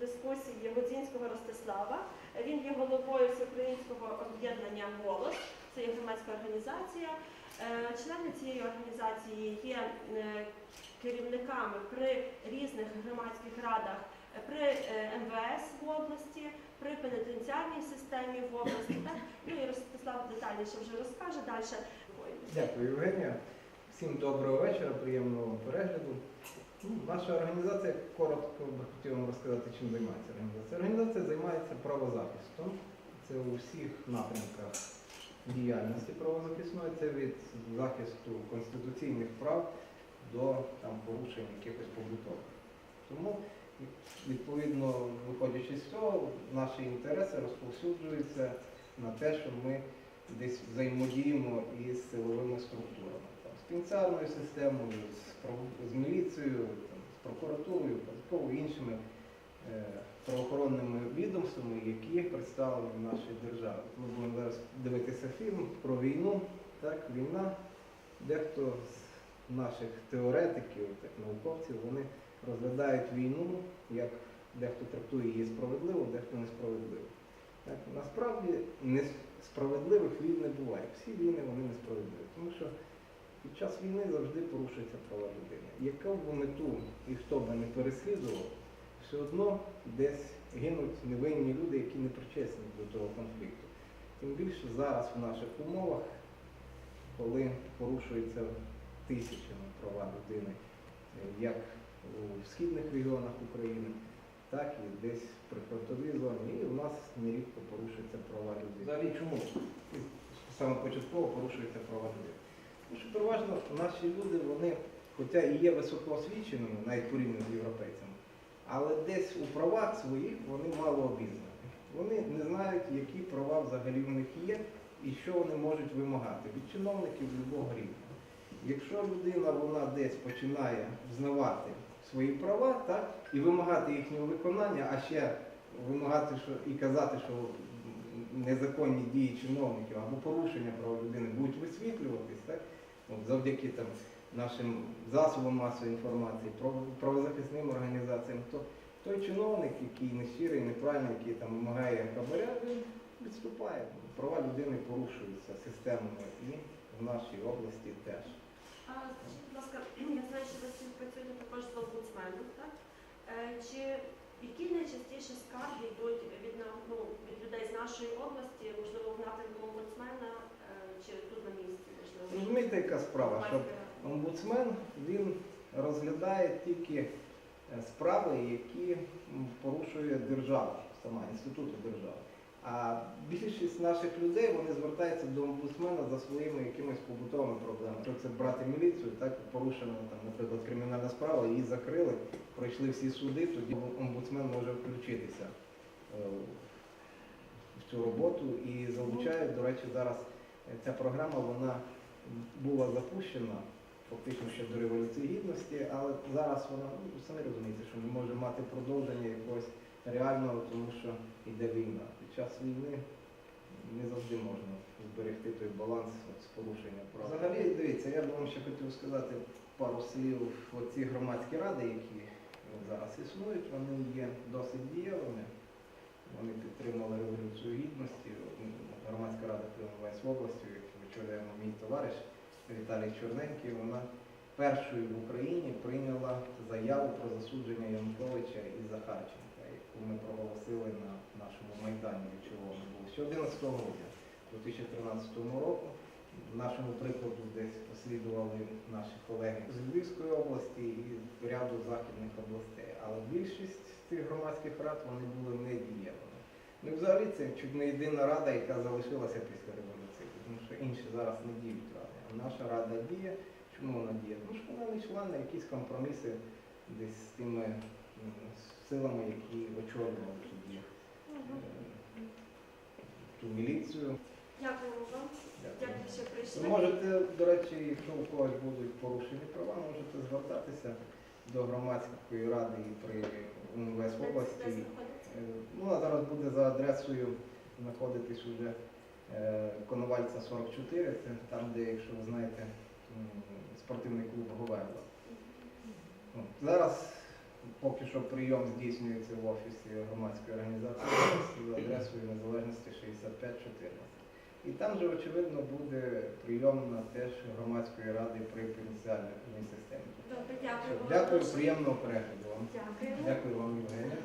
дискусії Годзінського Ростислава. Він є головою Всеукраїнського об'єднання Голос. Це є громадська організація. Е, Члени цієї організації є е, керівниками при різних громадських радах при е, МВС в області, при пенітенціарній системі в області. Ну і Ростислав детальніше вже розкаже далі. Дякую, Євгенія. Всім доброго вечора, приємного вам перегляду. Ну, Наша організація, коротко би хотів вам розказати, чим займається організація. Організація займається правозахистом. Це у всіх напрямках діяльності правозахисної. Це від захисту конституційних прав до там, порушень якихось побутових. Тому, відповідно, виходячи з цього, наші інтереси розповсюджуються на те, що ми десь взаємодіємо із силовими структурами, з пенітенціарною системою, з, міліцією, там, з прокуратурою, податково іншими е, правоохоронними відомствами, які представлені в нашій державі. Ми будемо зараз дивитися фільм про війну. Так, війна, дехто з наших теоретиків, так, науковців, вони розглядають війну, як дехто трактує її справедливо, дехто несправедливо. Так, насправді несправедливих війн не буває. Всі війни вони несправедливі. Тому що під час війни завжди порушуються права людини. Яка б мету і хто би не переслідував, все одно десь гинуть невинні люди, які не причесні до того конфлікту. Тим більше зараз в наших умовах, коли порушуються тисячами права людини, е, як у східних регіонах України, так і десь в прифронтовій зоні. І в нас нерідко порушуються права людей. Взагалі чому? Саме початково порушуються права людей. Що переважно наші люди, вони, хоча і є високоосвіченими, навіть порівняно з європейцями, але десь у правах своїх вони мало обізнані. Вони не знають, які права взагалі в них є і що вони можуть вимагати від чиновників будь-якого рівня. Якщо людина вона десь починає взнавати свої права так, і вимагати їхнього виконання, а ще вимагати що, і казати, що незаконні дії чиновників або порушення прав людини будуть висвітлюватись, так, от, завдяки там, нашим засобам масової інформації, правозахисним організаціям, то той чиновник, який нещирий, неправильний, який там вимагає хабаря, він відступає. Права людини порушуються системно і в нашій області теж. Скажіть, будь ласка, я знаю, що ви співпрацюєте також з омбудсменом, так? Е, Чи які найчастіше скарги йдуть від, ну, від людей з нашої області, можливо, в напрямку омбудсмена, е, чи тут на місці? Розумієте, яка справа? Що омбудсмен він розглядає тільки е, справи, які порушує держава, сама інститути держави. А більшість наших людей вони звертаються до омбудсмена за своїми якимись побутовими проблемами. Якщо це брати міліцію, так порушена там, наприклад, кримінальна справа, її закрили, пройшли всі суди, тоді омбудсмен може включитися е, в цю роботу і залучають, до речі, зараз е, ця програма вона була запущена фактично ще до Революції Гідності, але зараз вона, ну, самі розумієте, що не може мати продовження якогось реального, тому що йде війна. Під час війни не завжди можна зберегти той баланс от, з порушення прав. Взагалі, дивіться, я б вам ще хотів сказати пару слів. Оці громадські ради, які зараз існують, вони є досить дієвими. Вони підтримали Революцію Гідності. Громадська рада ПМВС в області, яку мій товариш Віталій Чорненький, вона першою в Україні прийняла заяву про засудження Януковича і Захарченка, яку ми проголосили на нашому майдані вічовому було ще 11 грудня 2013 року. Нашому прикладу десь послідували наші колеги з Львівської області і з ряду західних областей. Але більшість цих громадських рад вони були недієвими. Ну взагалі це чуть не єдина рада, яка залишилася після революції, інші зараз не діють ради. А наша рада діє. Чому вона діє? Тому що вона не йшла на якісь компроміси десь з тими силами, які очолювали тоді е, ту міліцію. Дякуємо вам. Дякую, що прийшли. можете, до речі, якщо у когось будуть порушені права, можете звертатися до громадської ради і при Де- області. знаходиться? Е, Ну, вона зараз буде за адресою знаходитись уже е, Коновальця 44, це там, де, якщо ви знаєте, спортивний клуб Говерла. Ну, Зараз поки що прийом здійснюється в офісі громадської організації за адресою незалежності 6514. І там же, очевидно, буде прийом на теж громадської ради при пенітенціарній системі. Добре, дякую. Дякую, приємного перегляду вам. Дякую. Дякую вам, Євгенія.